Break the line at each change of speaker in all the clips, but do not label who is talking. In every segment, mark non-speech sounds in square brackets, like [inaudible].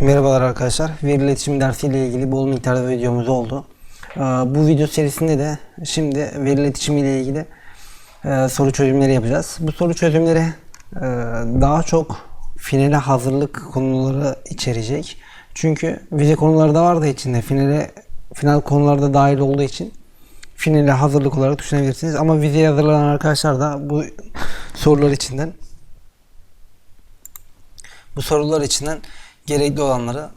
Merhabalar arkadaşlar. Veri iletişim dersiyle ilgili bol miktarda videomuz oldu. Ee, Bu video serisinde de şimdi veri iletişimi ile ilgili e, soru çözümleri yapacağız. Bu soru çözümleri e, daha çok finale hazırlık konuları içerecek. Çünkü vize konuları da var da içinde. Finale final konularda dahil olduğu için finale hazırlık olarak düşünebilirsiniz. Ama vizeye hazırlanan arkadaşlar da bu sorular içinden bu sorular içinden gerekli olanları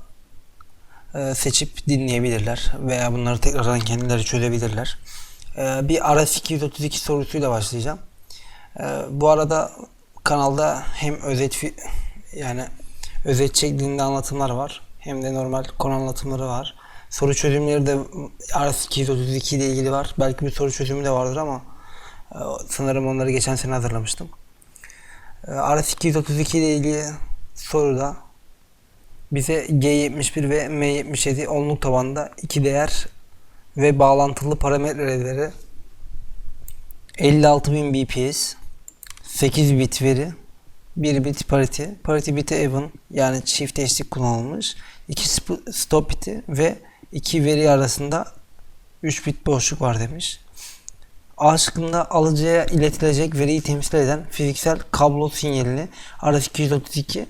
e, seçip dinleyebilirler veya bunları tekrardan kendileri çözebilirler. E, bir RS 232 sorusuyla başlayacağım. E, bu arada kanalda hem özet yani özet şeklinde anlatımlar var hem de normal konu anlatımları var. Soru çözümleri de RS 232 ile ilgili var. Belki bir soru çözümü de vardır ama sanırım onları geçen sene hazırlamıştım. E, RS 232 ile ilgili soruda bize G71 ve M77 onluk tabanda iki değer ve bağlantılı parametreleri 56000 bps 8 bit veri 1 bit parity parity biti even yani çift eşlik kullanılmış 2 sp- stop biti ve 2 veri arasında 3 bit boşluk var demiş. A şıkkında alıcıya iletilecek veriyi temsil eden fiziksel kablo sinyalini RS232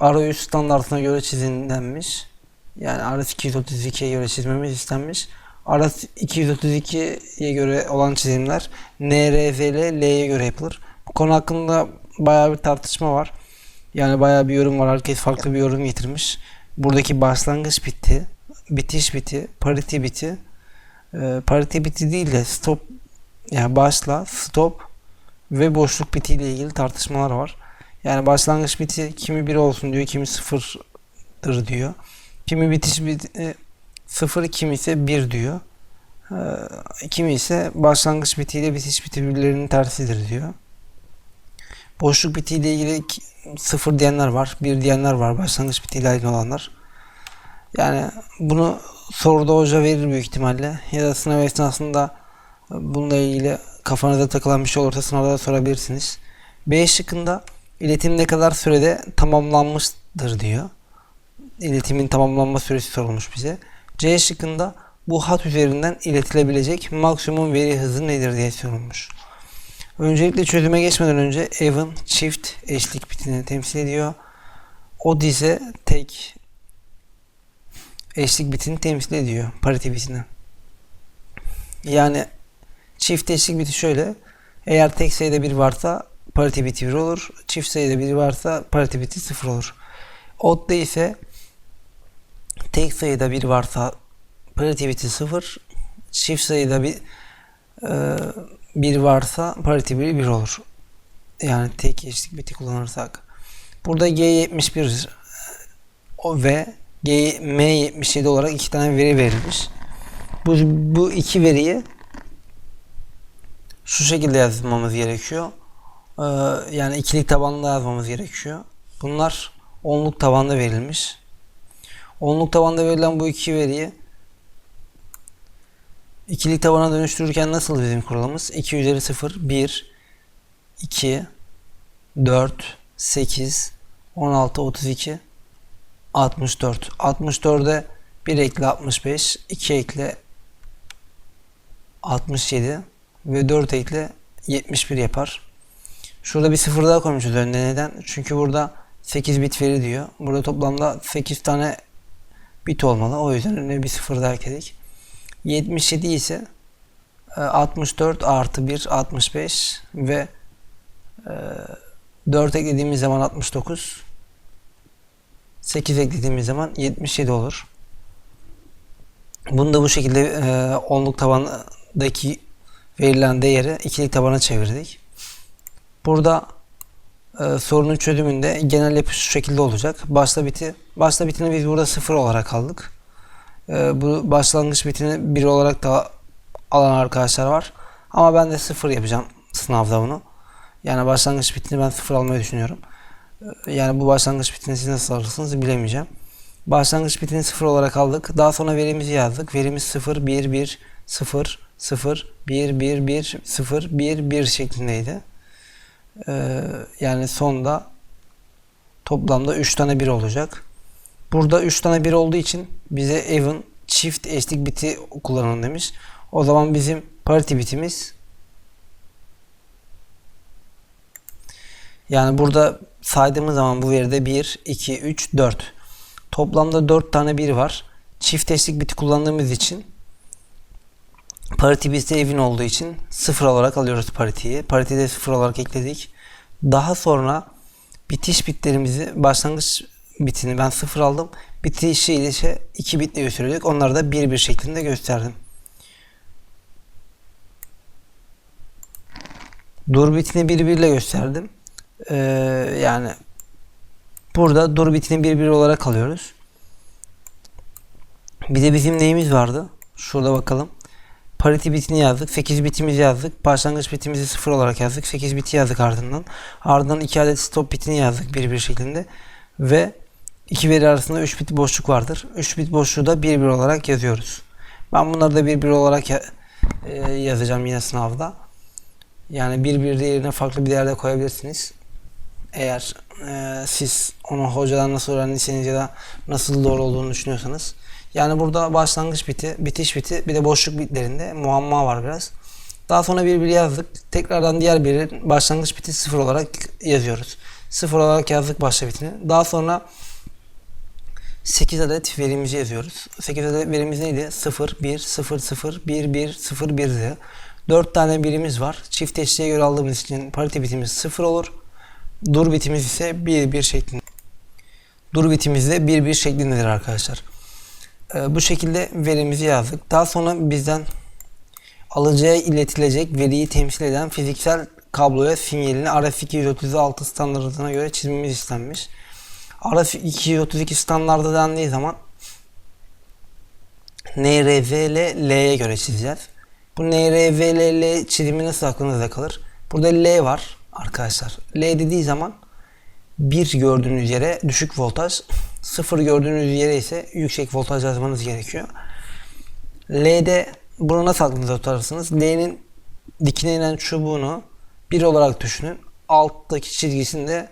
ROS standartına göre çizimlenmiş. Yani RS232'ye göre çizmemiz istenmiş. RS232'ye göre olan çizimler NRZL L'ye göre yapılır. Bu konu hakkında bayağı bir tartışma var. Yani bayağı bir yorum var. Herkes farklı bir yorum getirmiş. Buradaki başlangıç biti, bitiş biti, parity biti, e, parity biti değil de stop yani başla, stop ve boşluk biti ile ilgili tartışmalar var. Yani başlangıç biti kimi 1 olsun diyor, kimi 0'dır diyor. Kimi bitiş biti 0, kimi ise 1 diyor. Ee, kimi ise başlangıç bitiyle bitiş biti birbirlerinin tersidir diyor. Boşluk bitiyle ilgili 0 diyenler var, 1 diyenler var, başlangıç bitiyle aynı olanlar. Yani bunu soruda hoca verir büyük ihtimalle. Ya da sınav esnasında bununla ilgili kafanıza takılan bir şey olursa sınavda da sorabilirsiniz. B şıkkında iletim ne kadar sürede tamamlanmıştır diyor. İletimin tamamlanma süresi sorulmuş bize. C şıkkında bu hat üzerinden iletilebilecek maksimum veri hızı nedir diye sorulmuş. Öncelikle çözüme geçmeden önce even çift eşlik bitini temsil ediyor. O ise tek eşlik bitini temsil ediyor. Parity bitini. Yani çift eşlik biti şöyle. Eğer tek sayıda bir varsa parity biti 1 olur. Çift sayıda bir varsa parity biti 0 olur. Odd'da ise tek sayıda bir varsa parity biti 0. Çift sayıda bir e, bir varsa parity biti 1 olur. Yani tek eşlik biti kullanırsak. Burada G71 o ve G, M77 olarak iki tane veri verilmiş. Bu, bu iki veriyi şu şekilde yazmamız gerekiyor. Ee, yani ikilik tabanlı yazmamız gerekiyor. Bunlar onluk tabanda verilmiş. Onluk tabanda verilen bu iki veriyi ikilik tabana dönüştürürken nasıl bizim kuralımız? 2 üzeri 0, 1, 2, 4, 8, 16, 32, 64. 64'e 1 ekle 65, 2 ekle 67 ve 4 ekle 71 yapar. Şurada bir sıfır daha koymuşuz önde. Neden? Çünkü burada 8 bit veri diyor. Burada toplamda 8 tane bit olmalı. O yüzden önüne bir sıfır daha ekledik. 77 ise e, 64 artı 1 65 ve e, 4 eklediğimiz zaman 69 8 eklediğimiz zaman 77 olur. Bunu da bu şekilde e, onluk tabandaki verilen değeri ikilik tabana çevirdik. Burada e, sorunun çözümünde genel yapı şu şekilde olacak. Başla biti. Başla bitini biz burada 0 olarak aldık. E, bu başlangıç bitini 1 olarak da alan arkadaşlar var. Ama ben de 0 yapacağım sınavda bunu. Yani başlangıç bitini ben 0 almayı düşünüyorum. E, yani bu başlangıç bitini siz nasıl alırsınız bilemeyeceğim. Başlangıç bitini 0 olarak aldık. Daha sonra verimizi yazdık. Verimiz 0, 1, 1, 0, 0, 1, 1, 1, 0, 1, 1 şeklindeydi. Ee, yani sonda toplamda 3 tane 1 olacak. Burada 3 tane bir olduğu için bize even çift eşlik biti kullanın demiş. O zaman bizim parity bitimiz yani burada saydığımız zaman bu veride 1, 2, 3, 4. Toplamda 4 tane bir var. Çift eşlik biti kullandığımız için parity bizde evin olduğu için 0 olarak alıyoruz parity'yi. Parity'yi de 0 olarak ekledik. Daha sonra bitiş bitlerimizi başlangıç bitini ben 0 aldım. Bitişi ise 2 bitle gösteriyorduk. Onları da 1 1 şeklinde gösterdim. Dur bitini 1 1 ile gösterdim. Ee, yani burada dur bitini 1 1 olarak alıyoruz. Bir de bizim neyimiz vardı? Şurada bakalım. Parity bitini yazdık. 8 bitimizi yazdık. Başlangıç bitimizi 0 olarak yazdık. 8 biti yazdık ardından. Ardından 2 adet stop bitini yazdık bir bir şeklinde. Ve iki veri arasında 3 bit boşluk vardır. 3 bit boşluğu da 1 1 olarak yazıyoruz. Ben bunları da 1 1 olarak ya- e, yazacağım yine sınavda. Yani 1 1 yerine farklı bir değerde koyabilirsiniz. Eğer e, siz onu hocadan nasıl öğrendiyseniz ya da nasıl doğru olduğunu düşünüyorsanız. Yani burada başlangıç biti, bitiş biti, bir de boşluk bitlerinde muamma var biraz. Daha sonra bir bir yazdık. Tekrardan diğer birin başlangıç biti sıfır olarak yazıyoruz. Sıfır olarak yazdık başla bitini. Daha sonra 8 adet verimizi yazıyoruz. 8 adet verimiz neydi? 0, 1, 0, 0, 1, 1, 0, 1 diye. 4 tane birimiz var. Çift eşliğe göre aldığımız için parite bitimiz 0 olur. Dur bitimiz ise 1, 1 şeklinde. Dur bitimiz de 1, 1 şeklindedir arkadaşlar. Ee, bu şekilde verimizi yazdık. Daha sonra bizden alıcıya iletilecek veriyi temsil eden fiziksel kabloya sinyalini RF236 standartına göre çizmemiz istenmiş. RF232 standardı dendiği zaman NRV L'ye göre çizeceğiz. Bu NRV L çizimi nasıl aklınızda kalır? Burada L var arkadaşlar. L dediği zaman 1 gördüğünüz yere düşük voltaj, 0 gördüğünüz yere ise yüksek voltaj yazmanız gerekiyor. L'de bunu nasıl aklınızda tutarsınız? L'nin dikine inen çubuğunu 1 olarak düşünün. Alttaki çizgisini de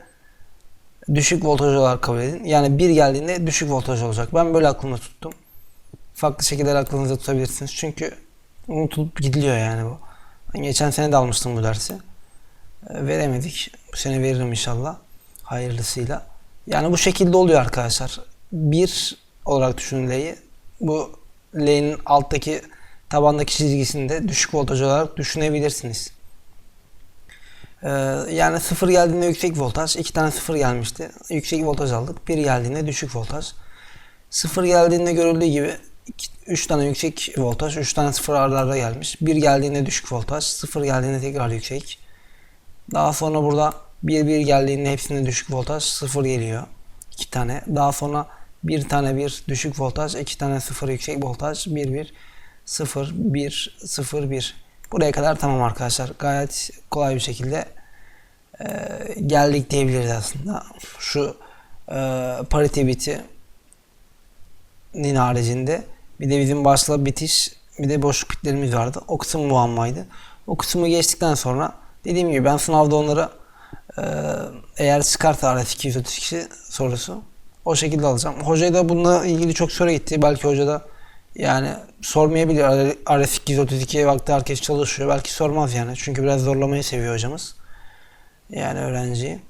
düşük voltaj olarak kabul edin. Yani 1 geldiğinde düşük voltaj olacak. Ben böyle aklımda tuttum. Farklı şekilde aklınızda tutabilirsiniz. Çünkü unutulup gidiliyor yani bu. Geçen sene de almıştım bu dersi. Veremedik. Bu sene veririm inşallah. Hayırlısıyla. Yani bu şekilde oluyor arkadaşlar. 1 olarak düşünün L'yi. Bu L'nin alttaki tabandaki çizgisini de düşük voltaj olarak düşünebilirsiniz. Ee, yani sıfır geldiğinde yüksek voltaj, iki tane sıfır gelmişti. Yüksek voltaj aldık. Bir geldiğinde düşük voltaj. Sıfır geldiğinde görüldüğü gibi 3 tane yüksek voltaj, 3 tane sıfır arda arda gelmiş. Bir geldiğinde düşük voltaj, sıfır geldiğinde tekrar yüksek. Daha sonra burada 1 1 geldiğinde hepsinde düşük voltaj, 0 geliyor. 2 tane. Daha sonra bir tane bir düşük voltaj, iki tane sıfır yüksek voltaj, 1 1 0 1 0 1. Buraya kadar tamam arkadaşlar. Gayet kolay bir şekilde e, geldik diyebiliriz aslında. Şu e, parite biti nin haricinde bir de bizim başla bitiş bir de boşluk bitlerimiz vardı. O kısım muammaydı. O kısmı geçtikten sonra dediğim gibi ben sınavda onları eğer çıkarsa RF 232 sorusu o şekilde alacağım. Hoca da bununla ilgili çok soru gitti. Belki hoca da yani sormayabilir. RF 232'ye vakti herkes çalışıyor. Belki sormaz yani. Çünkü biraz zorlamayı seviyor hocamız. Yani öğrenciyi.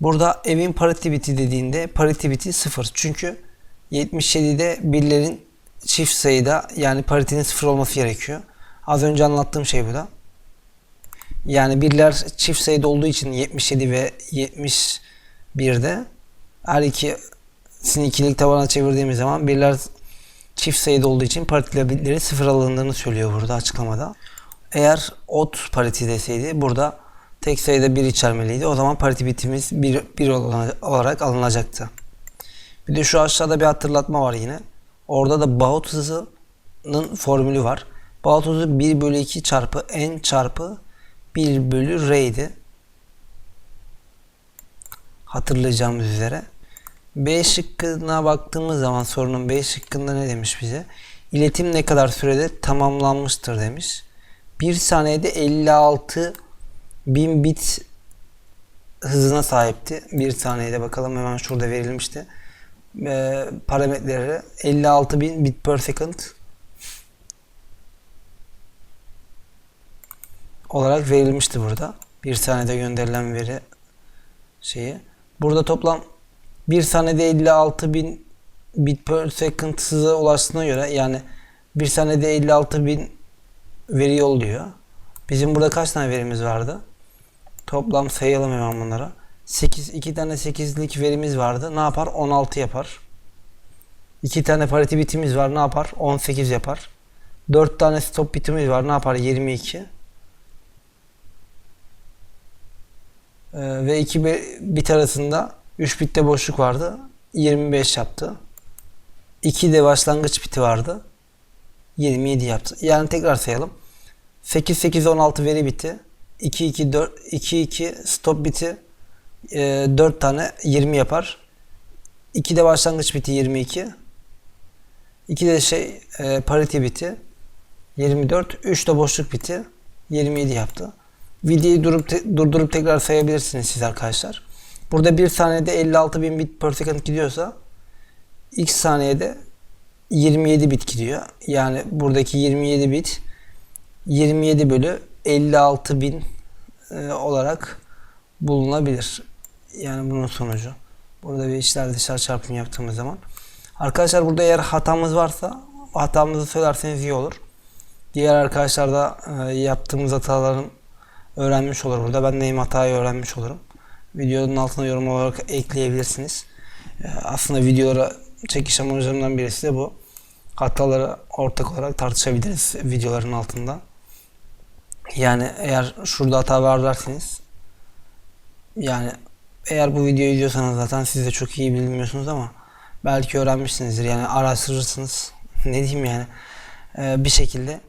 Burada evin parity biti dediğinde biti 0. Çünkü 77'de birlerin çift sayıda yani paritinin 0 olması gerekiyor. Az önce anlattığım şey bu da. Yani birler çift sayıda olduğu için 77 ve 71'de her ikisini ikilik tabana çevirdiğimiz zaman birler çift sayıda olduğu için partiler bitleri sıfır alındığını söylüyor burada açıklamada. Eğer ot pariti deseydi burada tek sayıda bir içermeliydi. O zaman pariti bitimiz bir, bir olarak alınacaktı. Bir de şu aşağıda bir hatırlatma var yine. Orada da Baut hızının formülü var. Baut hızı 1 bölü 2 çarpı n çarpı 1 bölü r'ydi. Hatırlayacağımız üzere. B şıkkına baktığımız zaman sorunun B şıkkında ne demiş bize? İletim ne kadar sürede tamamlanmıştır demiş. 1 saniyede 56 bin bit hızına sahipti. 1 saniyede bakalım hemen şurada verilmişti. Ee, parametreleri 56.000 bit per second olarak verilmişti burada. 1 saniyede gönderilen veri şeyi. Burada toplam 1 saniyede 56.000 bit per second hıza ulaştığına göre yani 1 saniyede 56.000 veri yolluyor. Bizim burada kaç tane verimiz vardı? Toplam sayalım hemen bunlara. 8 2 tane 8'lik verimiz vardı. Ne yapar? 16 yapar. 2 tane parity bitimiz var. Ne yapar? 18 yapar. 4 tane stop bitimiz var. Ne yapar? 22. Ee, ve 2 bit arasında 3 bitte boşluk vardı. 25 yaptı. 2 de başlangıç biti vardı. 27 yaptı. Yani tekrar sayalım. 8 8 16 veri biti. 2 2 4 2 2 stop biti. E, 4 tane 20 yapar. 2 de başlangıç biti 22. 2 de şey e, parity biti 24. 3 de boşluk biti 27 yaptı. Videoyu durup te- durdurup tekrar sayabilirsiniz siz arkadaşlar. Burada 1 saniyede 56.000 bit per second gidiyorsa x saniyede 27 bit gidiyor. Yani buradaki 27 bit 27 bölü 56.000 e, olarak bulunabilir. Yani bunun sonucu. Burada bir içler dışlar çarpımı yaptığımız zaman. Arkadaşlar burada eğer hatamız varsa hatamızı söylerseniz iyi olur. Diğer arkadaşlar da e, yaptığımız hataların öğrenmiş olur burada. Ben hem hatayı öğrenmiş olurum. Videonun altına yorum olarak ekleyebilirsiniz. E, aslında videolara çekiş amacımdan birisi de bu. Hataları ortak olarak tartışabiliriz videoların altında. Yani eğer şurada hata var derseniz yani eğer bu videoyu izliyorsanız zaten siz de çok iyi bilmiyorsunuz ama belki öğrenmişsinizdir. Yani araştırırsınız. [laughs] ne diyeyim yani. Ee, bir şekilde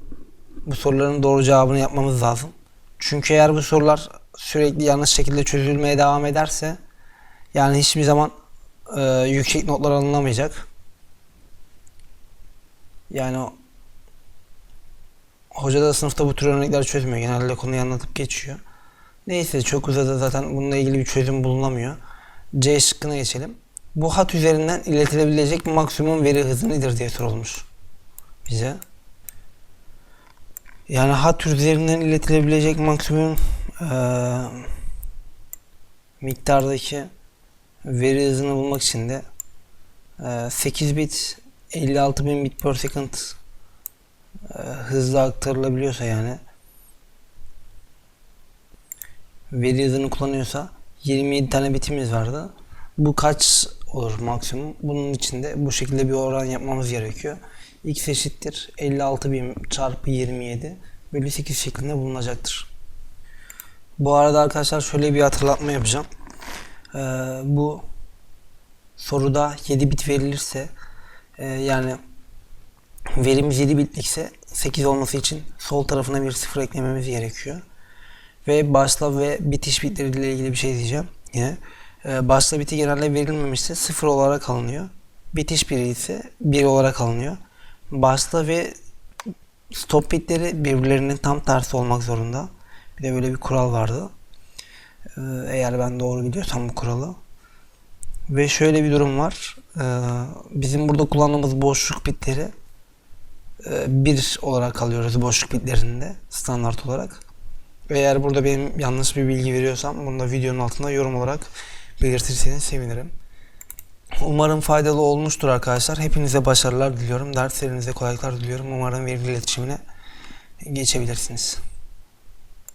bu soruların doğru cevabını yapmamız lazım. Çünkü eğer bu sorular sürekli yanlış şekilde çözülmeye devam ederse yani hiçbir zaman e, yüksek notlar alınamayacak. Yani hoca da sınıfta bu tür örnekler çözmüyor. Genelde konuyu anlatıp geçiyor. Neyse çok uzadı zaten bununla ilgili bir çözüm bulunamıyor. C şıkkına geçelim. Bu hat üzerinden iletilebilecek maksimum veri hızı nedir diye sorulmuş bize. Yani hat üzerinden iletilebilecek maksimum eee, miktardaki veri hızını bulmak için de eee, 8 bit 56.000 bit per second eee, hızla aktarılabiliyorsa yani veri hızını kullanıyorsa 27 tane bitimiz vardı. Bu kaç olur maksimum? Bunun için de bu şekilde bir oran yapmamız gerekiyor. X eşittir 56.000 çarpı 27 bölü 8 şeklinde bulunacaktır. Bu arada arkadaşlar şöyle bir hatırlatma yapacağım. Ee, bu soruda 7 bit verilirse e, yani verimiz 7 bitlikse 8 olması için sol tarafına bir sıfır eklememiz gerekiyor. Ve başla ve bitiş bitleriyle ilgili bir şey diyeceğim yine. Ee, başla biti genelde verilmemişse 0 olarak alınıyor. Bitiş biri ise 1 olarak alınıyor. Başla ve stop bitleri birbirlerinin tam tersi olmak zorunda. Bir de böyle bir kural vardı. Ee, eğer ben doğru biliyorsam bu kuralı. Ve şöyle bir durum var. Ee, bizim burada kullandığımız boşluk bitleri e, 1 olarak alıyoruz boşluk bitlerinde standart olarak. Eğer burada benim yanlış bir bilgi veriyorsam bunu da videonun altında yorum olarak belirtirseniz sevinirim. Umarım faydalı olmuştur arkadaşlar. Hepinize başarılar diliyorum. Derslerinize kolaylıklar diliyorum. Umarım vergi iletişimine geçebilirsiniz.